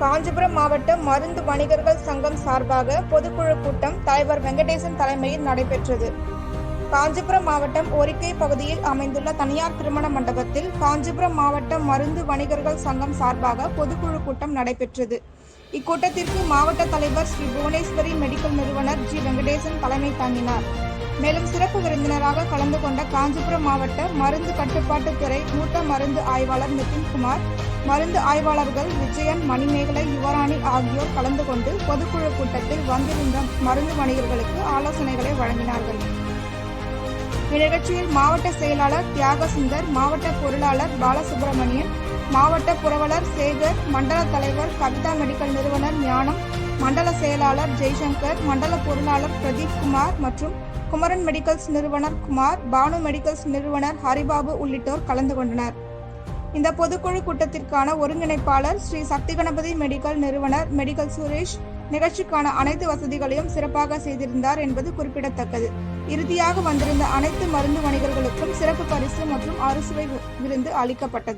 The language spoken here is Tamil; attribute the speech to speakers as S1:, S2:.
S1: காஞ்சிபுரம் மாவட்ட மருந்து வணிகர்கள் சங்கம் சார்பாக பொதுக்குழு கூட்டம் தலைவர் வெங்கடேசன் தலைமையில் நடைபெற்றது. காஞ்சிபுரம் மாவட்டம் ஒரிக்கை பகுதியில் அமைந்துள்ள தனியார் திருமண மண்டபத்தில் காஞ்சிபுரம் மாவட்ட மருந்து வணிகர்கள் சங்கம் சார்பாக பொதுக்குழு கூட்டம் நடைபெற்றது. இக்கூட்டத்திற்கு மாவட்ட தலைவர் ஸ்ரீ புவனேஸ்வரி மெடிக்கல் நிறுவனர் ஜி வெங்கடேசன் தலைமை தாங்கினார். மேலும் சிறப்பு விருந்தினராக கலந்து கொண்ட காஞ்சிபுரம் மாவட்ட மருந்து கட்டுப்பாட்டுத் துறை மூத்த மருந்து ஆய்வாளர் நிதின்குமார் மருந்து ஆய்வாளர்கள் விஜயன் மணிமேகலை யுவராணி ஆகியோர் கலந்து கொண்டு பொதுக்குழு கூட்டத்தில் வந்திருந்த மருந்து வணிகர்களுக்கு ஆலோசனைகளை வழங்கினார்கள். இந்நிகழ்ச்சியில் மாவட்ட செயலாளர் தியாகசுந்தர் மாவட்ட பொருளாளர் பாலசுப்ரமணியன் மாவட்ட புரவலர் சேகர் மண்டல தலைவர் கவிதா மெடிக்கல் நிறுவனர் ஞானம் மண்டல செயலாளர் ஜெய்சங்கர் மண்டல பொருளாளர் பிரதீப் குமார் மற்றும் குமரன் மெடிக்கல்ஸ் நிறுவனர் குமார் பானு மெடிக்கல்ஸ் நிறுவனர் ஹரிபாபு உள்ளிட்டோர் கலந்து கொண்டனர். இந்த பொதுக்குழு கூட்டத்திற்கான ஒருங்கிணைப்பாளர் ஸ்ரீ சக்தி கணபதி மெடிக்கல் நிறுவனர் மெடிக்கல் சுரேஷ் நிகழ்ச்சிக்கான அனைத்து வசதிகளையும் சிறப்பாக செய்திருந்தார் என்பது குறிப்பிடத்தக்கது. இறுதியாக வந்திருந்த அனைத்து மருந்து வணிகர்களுக்கும் சிறப்பு பரிசு மற்றும் அறுசுவை விருந்து அளிக்கப்பட்டது.